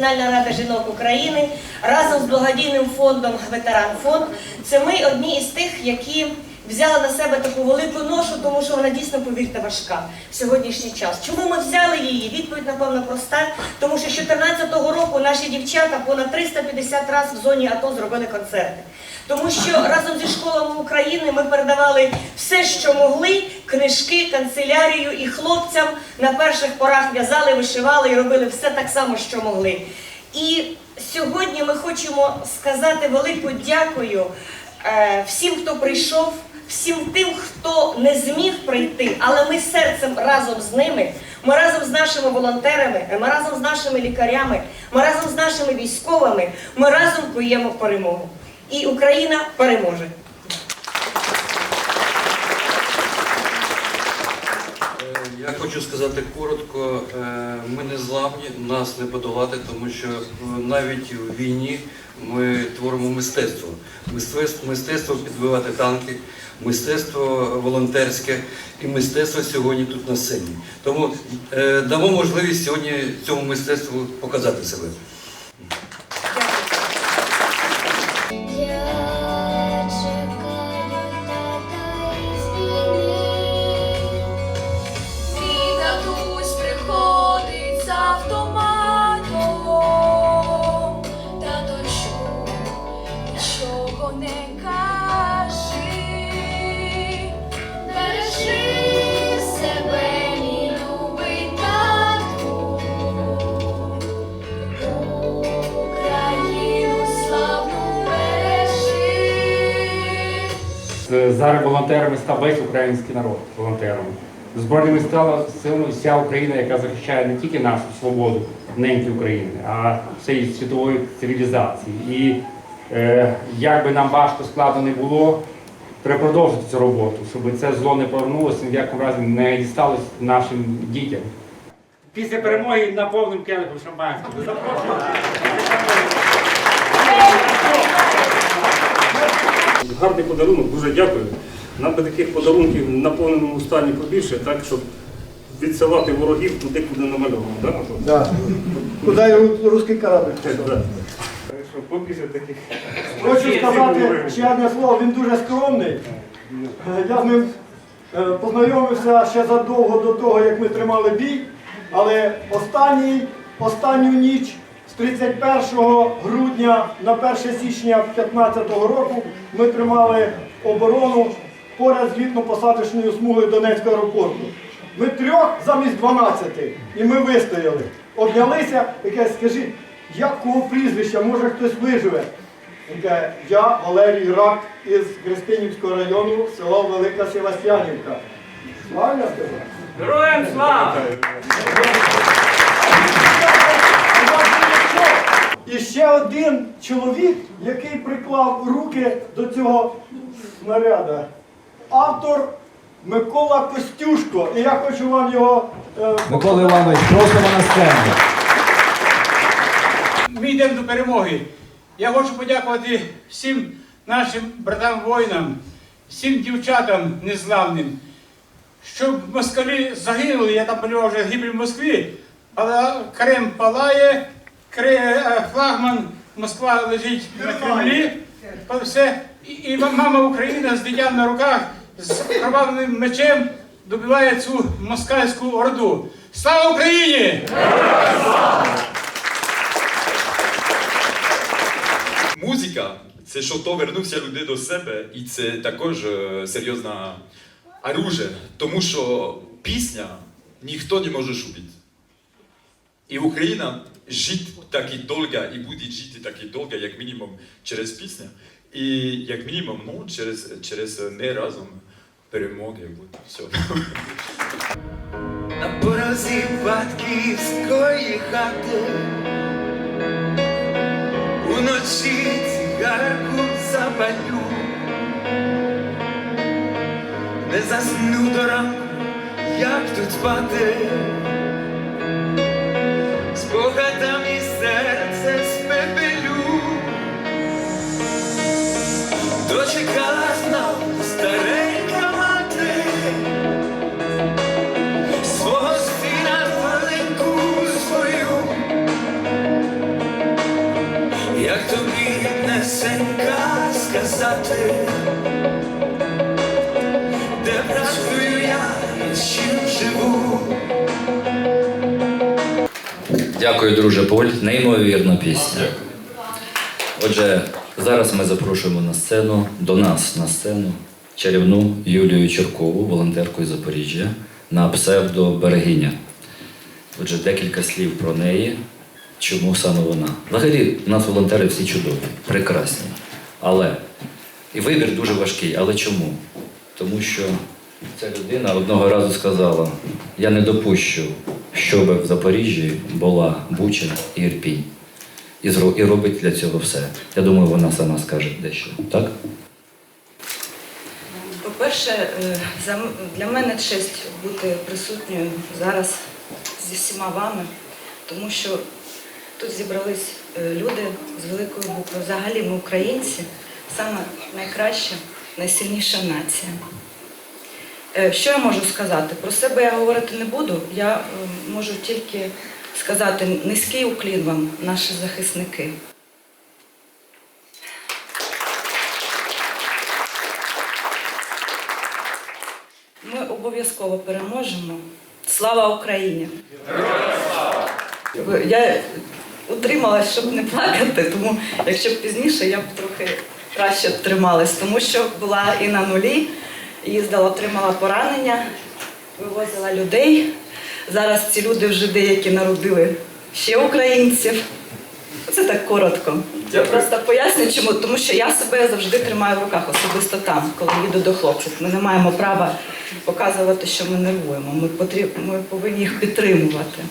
Національна рада жінок України разом з благодійним фондом Ветеран Фонд. Це ми одні із тих, які взяли на себе таку велику ношу, тому що вона дійсно, повірте, важка в сьогоднішній час. Чому ми взяли її? Відповідь, напевно, проста. Тому що з 2014 року наші дівчата понад 350 разів в зоні АТО зробили концерти. Тому що разом зі школами України ми передавали все, що могли, книжки, канцелярію і хлопцям на перших порах в'язали, вишивали і робили все так само, що могли. І сьогодні ми хочемо сказати велику дякую е, всім, хто прийшов, всім тим, хто не зміг прийти, але ми серцем разом з ними. Ми разом з нашими волонтерами, ми разом з нашими лікарями, ми разом з нашими військовими, ми разом куємо перемогу. І Україна переможе. Е, Я хочу сказати коротко, е, ми не зламні, нас не подолати, тому що е, навіть у війні ми творимо мистецтво. Мистецтво, мистецтво підбивати танки, мистецтво волонтерське і мистецтво сьогодні тут на сцені. Тому дамо можливість сьогодні цьому мистецтву показати себе. Зараз волонтерами став весь український народ волонтерами. Збройними стала силами вся Україна, яка захищає не тільки нашу свободу, неньки України, а всієї світової цивілізації. І е, як би нам важко складно не було, треба продовжити цю роботу, щоб це зло не повернулося, ні в якому разі не дісталось нашим дітям. Після перемоги наповним келихом шампанського. Запрошую. Гарний подарунок, дуже дякую. Нам би таких подарунків в наповненому стані побільше, так, щоб відсилати ворогів туди, куди намальовано. Антон? Да. Куда и ру- русский корабль Так, да. Так. Хочу сказати ще одне слово, він дуже скромний. Е, Я з ним е, познайомився ще задовго до того, як ми тримали бій, але останній, останню ніч з 31 грудня на 1 січня 2015 року ми тримали оборону поряд з літно-посадочною смугою Донецького аеропорту. Ми трьох замість 12, і ми вистояли. Обнялися і каже, скажіть, як кого прізвища, може хтось виживе? Він каже, я Валерій Рак із Греспинівського району, село Велика Севастянівка. Славня тебе? Героям слава! І ще один чоловік, який приклав руки до цього снаряда. Автор Микола Костюшко. І я хочу вам його. е, Микола Іванович, просимо на сцену. Ми йдемо до перемоги. Я хочу подякувати всім нашим братам-воїнам, всім дівчатам незламним, щоб москалі загинули, я там малював вже гибель в Москві, але Крем палає, флагман Москва лежить на Кремлі, все. І, і мама Україна з дитям на руках з кровавим мечем добиває цю москальську орду. Слава Україні! Музика це що то вернувся люди до себе, і це також е, серйозне оружие, тому що пісня ніхто не може шубити. І Україна жить так і довго, і буде жити так і довго, як мінімум через пісню, і як мінімум ну, через, через не разом перемоги. От, все. На порозі батьківської хати Уночі цигарку запалю Не засну до ранку, як тут спати Бога там і серце спепелю, дочекалась нам старенька мати, свого сина свою, як тобі несенька сказати, де працюю я і чим живу. Дякую, друже Поль. Неймовірна пісня. Отже, зараз ми запрошуємо на сцену, до нас на сцену чарівну Юлію Чуркову, волонтерку із Запоріжжя, на псевдо Берегиня. Отже, декілька слів про неї. Чому саме вона? Взагалі, у нас волонтери всі чудові, прекрасні. Але і вибір дуже важкий. Але чому? Тому що ця людина одного разу сказала: я не допущу, щоб в Запоріжжі була Буча і Ірпінь. І, робить для цього все. Я думаю, вона сама скаже дещо. Так? По-перше, е, для мене честь бути присутньою зараз зі всіма вами, тому що тут зібрались е, люди з великої букви. Взагалі ми українці, саме найкраща, найсильніша нація. Е, Що я можу сказати? Про себе я говорити не буду. Я е, можу тільки сказати низький уклін вам, наші захисники. Ми обов'язково переможемо. Слава Україні! Я утрималась, щоб не плакати, тому якщо б пізніше я б трохи краще трималась, тому що була і на нулі, їздила, отримала поранення, вивозила людей. Зараз ці люди вже деякі народили ще українців. Це так коротко. Я просто поясню, чому. Тому що я себе завжди тримаю в руках, особисто там, коли їду до хлопців. Ми не маємо права показувати, що ми нервуємо. Ми, потріб... ми повинні їх підтримувати.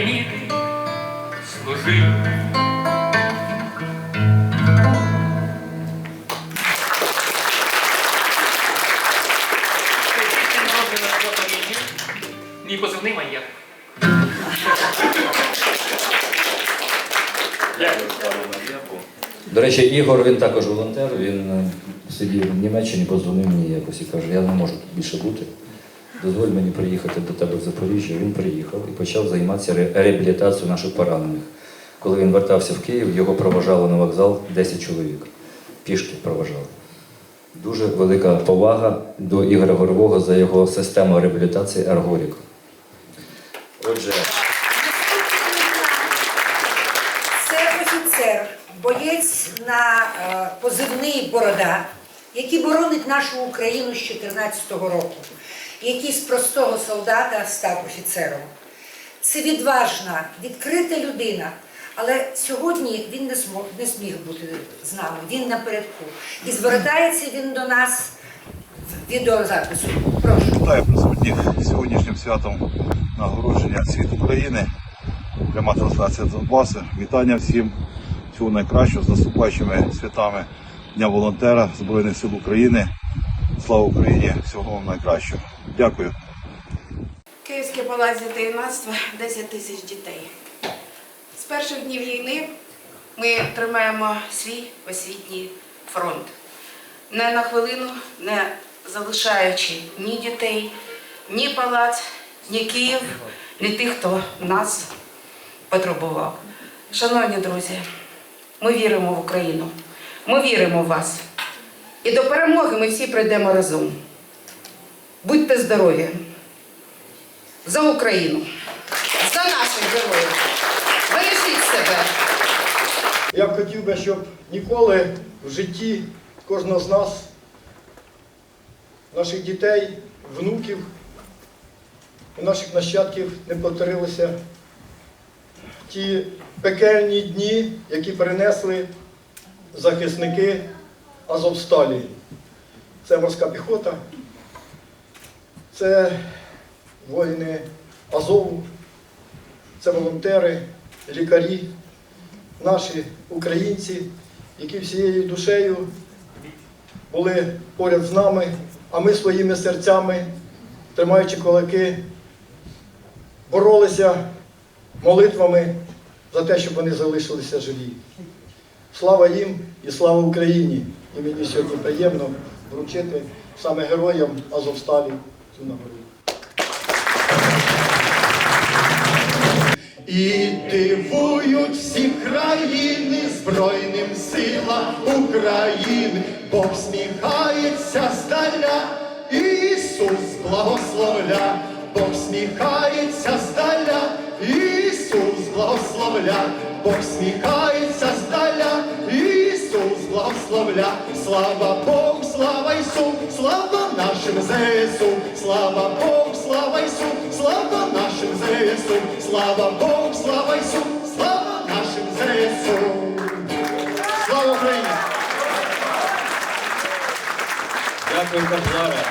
Мені служив. Мій позивний маньяк. До речі, Ігор він також волонтер. Він е, сидів в Німеччині, позвонив мені якось і каже, я не можу тут більше бути. Дозволь мені приїхати до тебе в Запоріжжя. Він приїхав і почав займатися реабілітацією наших поранених. Коли він вертався в Київ, його проважало на вокзал 10 чоловік. Пішки проважали. Дуже велика повага до Ігоря Горового за його систему реабілітації Ергорік. Отже. Це офіцер, боєць на е, позивний Борода, який боронить нашу Україну з 14-го року, який з простого солдата став офіцером. Це відважна, відкрита людина. Але сьогодні він не змог не зміг бути з нами. Він напередку. І звертається він до нас в відеозапису. Прошу. Вітаю присутніх сьогоднішнім святом нагородження світ України. Пряма трансляція Донбасу. Вітання всім всього найкращого з наступаючими святами Дня волонтера Збройних сил України. Слава Україні! Всього вам найкращого. Дякую. Київський палац дитинства 10 тисяч дітей. З перших днів війни ми тримаємо свій освітній фронт. Не на хвилину не залишаючи ні дітей, ні палац, ні Київ, ні тих, хто нас потребував. Шановні друзі, ми віримо в Україну, ми віримо в вас. І до перемоги ми всі прийдемо разом. Будьте здорові! За Україну! За наших героїв! Бережіть себе! Я б хотів би, щоб ніколи в житті кожного з нас, наших дітей, внуків наших нащадків не повторилися ті пекельні дні, які перенесли захисники Азовсталі. Це морська піхота, це воїни Азову, це волонтери, лікарі, наші українці, які всією душею були поряд з нами, а ми своїми серцями, тримаючи кулаки, боролися молитвами за те, щоб вони залишилися живі. Слава їм і слава Україні! І мені сьогодні приємно вручити саме героям Азовсталі. І дивують всі країни Збройним силам України, Бог сміхається здаля, Ісус благословля, Бог сміхається здаля, Ісус благословля, Бог сміхається здаля, Ісус благословля, слава Богу, слава Ісу, слава нашим ЗСУ, слава Богу, слава Ісу, слава нашим ЗСУ, слава Богу, слава Ісу, слава нашим ЗСУ. Слава Україні! Дякую, Каплара.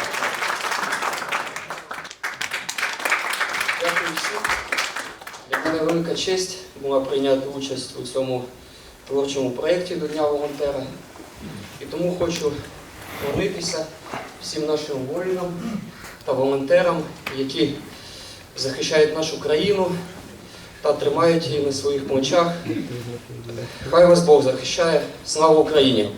Дякую всім. Для мене велика честь була прийняти участь у цьому творчому проєкті до Дня волонтера. І тому хочу молитися всім нашим воїнам та волонтерам, які захищають нашу країну та тримають її на своїх плечах. Хай вас Бог захищає. Слава Україні!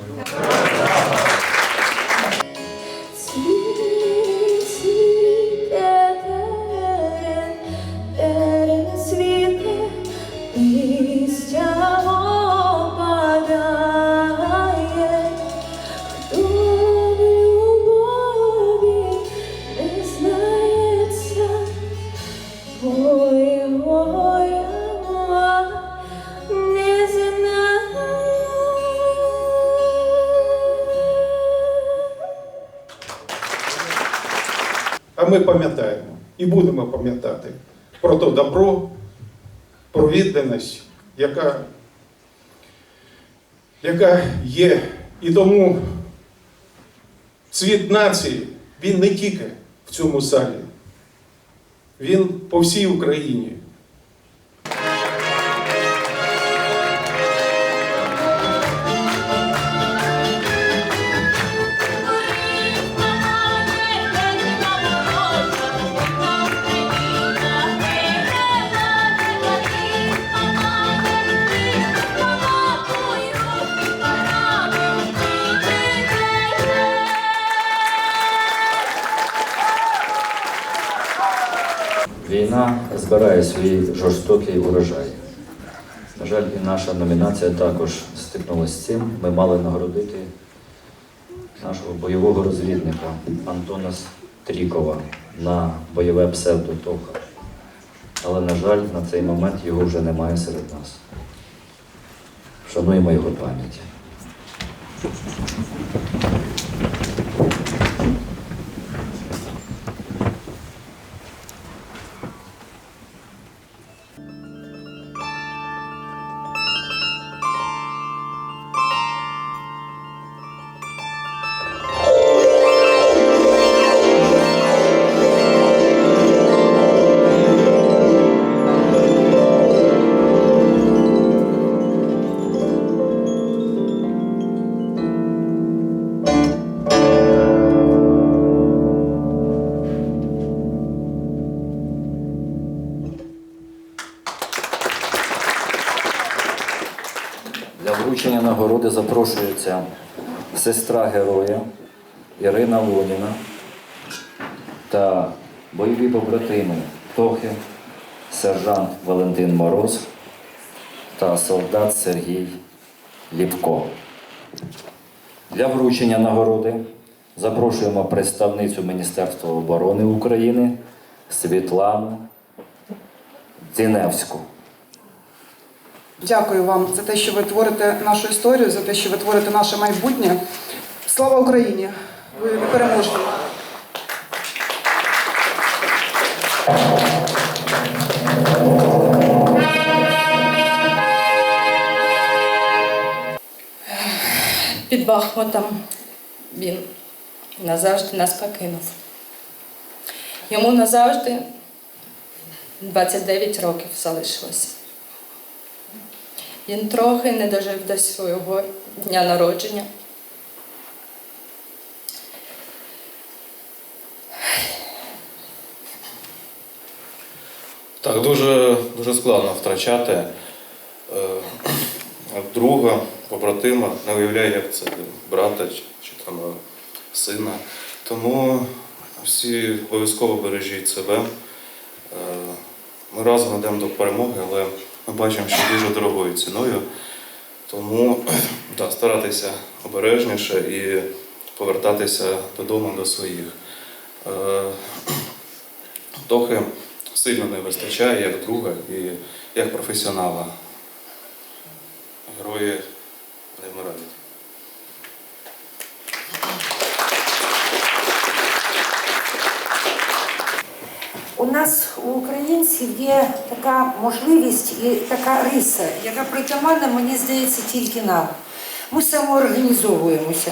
Відданість, яка, яка є. І тому цвіт нації, він не тільки в цьому залі, він по всій Україні. Війна збирає свій жорстокий урожай. На жаль, і наша номінація також стикнулася з цим. Ми мали нагородити нашого бойового розвідника Антона Стрікова на бойове псевдо Тоха. Але, на жаль, на цей момент його вже немає серед нас. Шануємо його пам'ять. Вручення запрошується сестра героя Ірина Лоніна та бойові побратими Тохи, сержант Валентин Мороз та солдат Сергій Ліпко. Для вручення нагороди запрошуємо представницю Міністерства оборони України Світлану Дзіневську. Дякую вам за те, що ви творите нашу історію, за те, що ви творите наше майбутнє. Слава Україні! Ви переможні! Під Бахмутом він назавжди нас покинув. Йому назавжди 29 років залишилось. Він трохи не дожив до свого дня народження. Так, дуже, дуже складно втрачати е, друга, побратима, не уявляю, як це брата чи, чи там е, сина. Тому всі обов'язково бережіть себе. Е, Ми разом йдемо до перемоги, але ми бачимо, що дуже дорогою ціною. Тому да, старатися обережніше і повертатися додому до своїх. Е, Трохи сильно не вистачає як друга і як професіонала. Герої не вмирають. У нас у українців є така можливість і така риса, яка притаманна, мені здається, тільки нам. Ми самоорганізовуємося.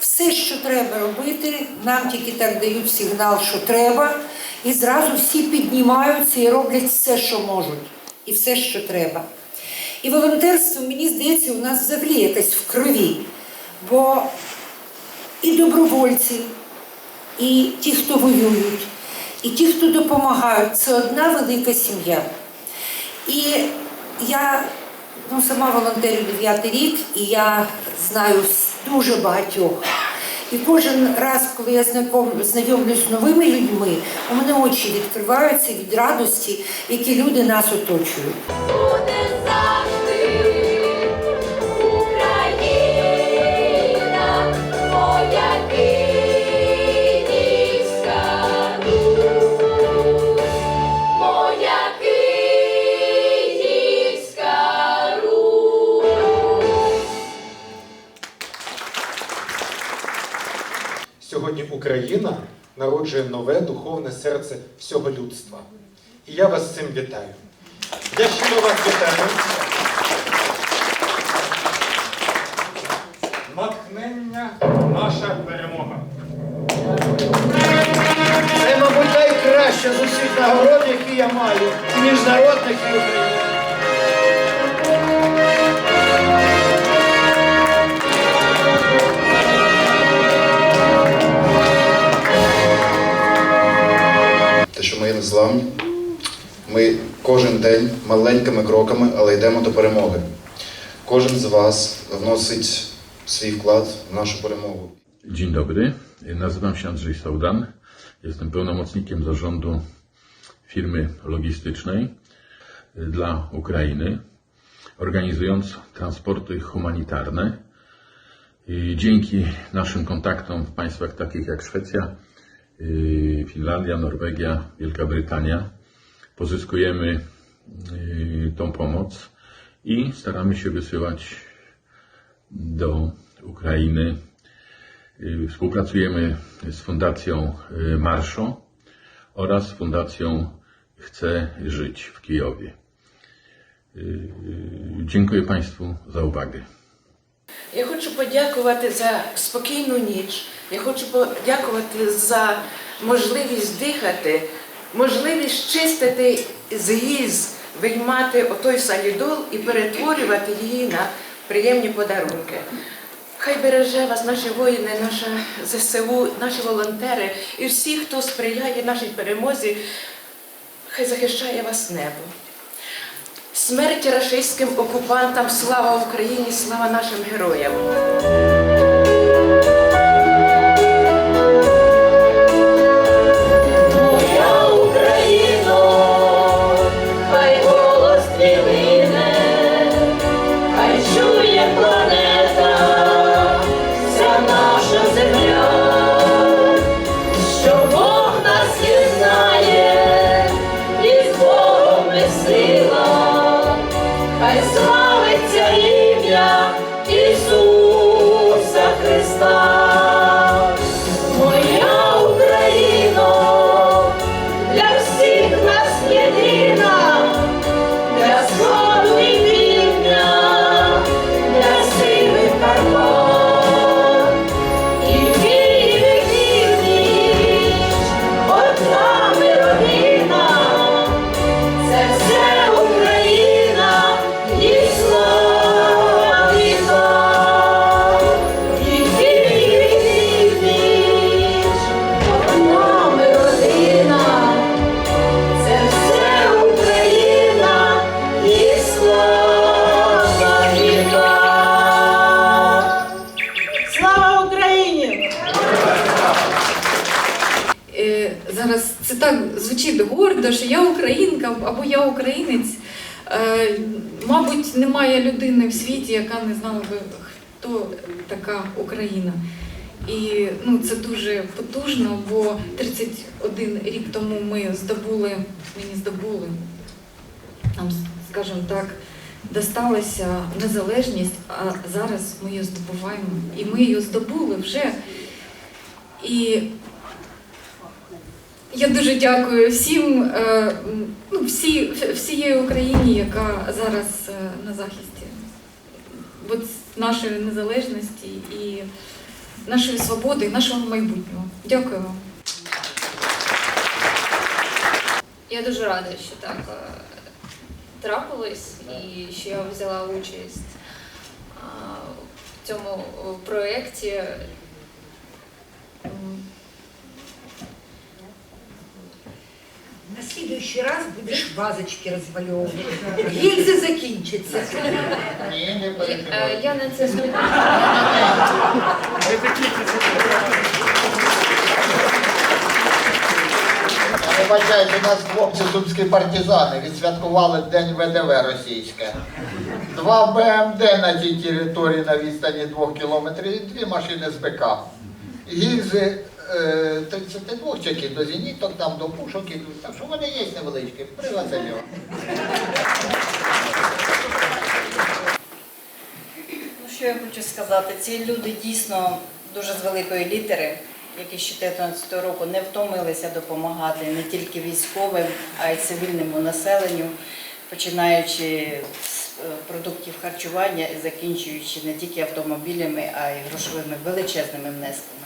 Все, що треба робити, нам тільки так дають сигнал, що треба, і зразу всі піднімаються і роблять все, що можуть, і все, що треба. І волонтерство, мені здається, у нас взагалі якесь в крові. Бо і добровольці, і ті, хто воюють, і ті, хто допомагають, це одна велика сім'я. І я ну, сама волонтерю дев'ятий рік, і я знаю дуже багатьох. І кожен раз, коли я знайомлюсь з новими людьми, у мене очі відкриваються від радості, які люди нас оточують. Сьогодні Україна народжує нове духовне серце всього людства. І я вас з цим вітаю. Я щиро вас вітаю. Натхнення наша перемога. Це, мабуть, найкраще з усіх нагород, які я маю, і міжнародних і українських. те, що ми є незламні. Ми кожен день маленькими кроками, але йдемо до перемоги. Кожен з вас вносить свій wkład в нашу перемогу. Dzień dobry, nazywam się Andrzej Saudan. Jestem pełnomocnikiem zarządu firmy logistycznej dla Ukrainy, organizując transporty humanitarne. I dzięki naszym kontaktom w państwach takich jak Szwecja, yy, Finlandia, Norwegia, Wielka Brytania pozyskujemy yy, tą pomoc i staramy się wysyłać do Ukrainy Y, Współpracujemy z Fundacją y, Marszo oraz Fundacją Chcę Żyć w Kijowie. Y, y, Dziękuję Państwu za uwagę. Я хочу подякувати за спокійну ніч. Я хочу подякувати за можливість дихати, можливість чистити з гільз, виймати отой салідол і перетворювати її на приємні подарунки. Хай береже вас наші воїни, наша ЗСУ, наші волонтери і всі, хто сприяє нашій перемозі, хай захищає вас небо. Смерть рашистським окупантам, слава Україні, слава нашим героям. Christ. Це так звучить гордо, що я українка або я українець. Е, Мабуть, немає людини в світі, яка не знала би, хто така Україна. І ну, це дуже потужно, бо 31 рік тому ми здобули, мені здобули, нам, скажімо так, досталася незалежність, а зараз ми її здобуваємо. І ми її здобули вже. І я дуже дякую всім, е, ну, всі, всієї Україні, яка зараз е, на захисті от нашої незалежності і нашої свободи, нашого майбутнього. Дякую вам. Я дуже рада, що так е, трапилось і що я взяла участь в цьому проєкті. На слідуючий раз будеш вазочки розмальовувати. Гільзи закінчаться. е, Я на це Вибачайте, у нас хлопці сумські партизани відсвяткували День ВДВ російське. Два БМД на тій території на відстані двох кілометрів і дві машини з БК. Гільзи 32 чеки до зеніток, там до пушок ідуть. Так що вони є невеличкі. Привеземо. Ну, що я хочу сказати, ці люди дійсно дуже з великої літери, які з 2014 року не втомилися допомагати не тільки військовим, а й цивільному населенню, починаючи з е, продуктів харчування і закінчуючи не тільки автомобілями, а й грошовими величезними внесками.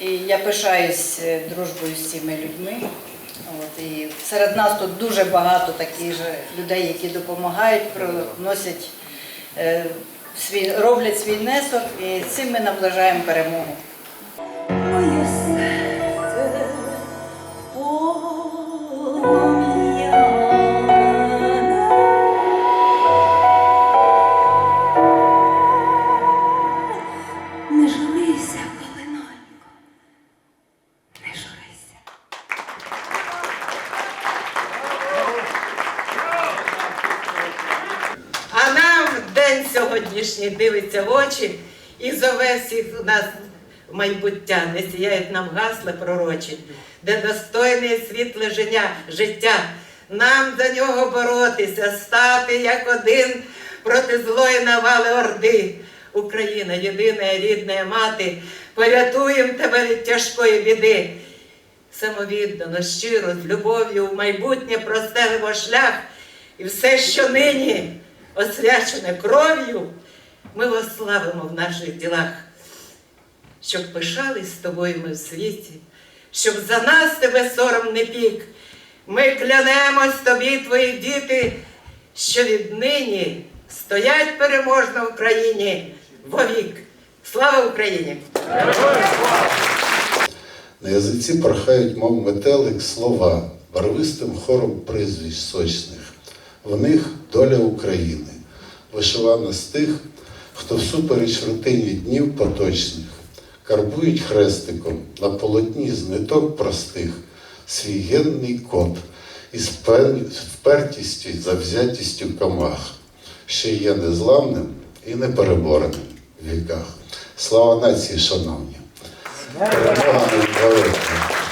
І я пишаюсь е, дружбою з цими людьми. От, і серед нас тут дуже багато таких же людей, які допомагають, приносять е, роблять свій внесок, і цим ми наближаємо перемогу. Нас майбуття, не сіяють нам гасли пророчі, де достойне світле життя. Нам за нього боротися, стати як один проти злої навали орди. Україна, єдина рідна мати, порятуєм тебе від тяжкої біди. Самовіддано, щиро, з любов'ю в майбутнє простелимо шлях, і все, що нині освячене кров'ю, ми ославимо в наших ділах, щоб пишались з тобою ми в світі, щоб за нас тебе сором не пік. Ми клянемось тобі, твої діти, що віднині стоять переможно в країні вовік. Слава Україні! На язиці порхають, мов метелик, слова, барвистим хором прізвищ сочних. В них доля України, вишивана з тих, хто всупереч рутині днів поточних, карбують хрестиком на полотні з ниток простих свій генний код із впертістю і завзятістю камах, що є незламним і неперебореним в віках. Слава нації, шановні! Перемога не.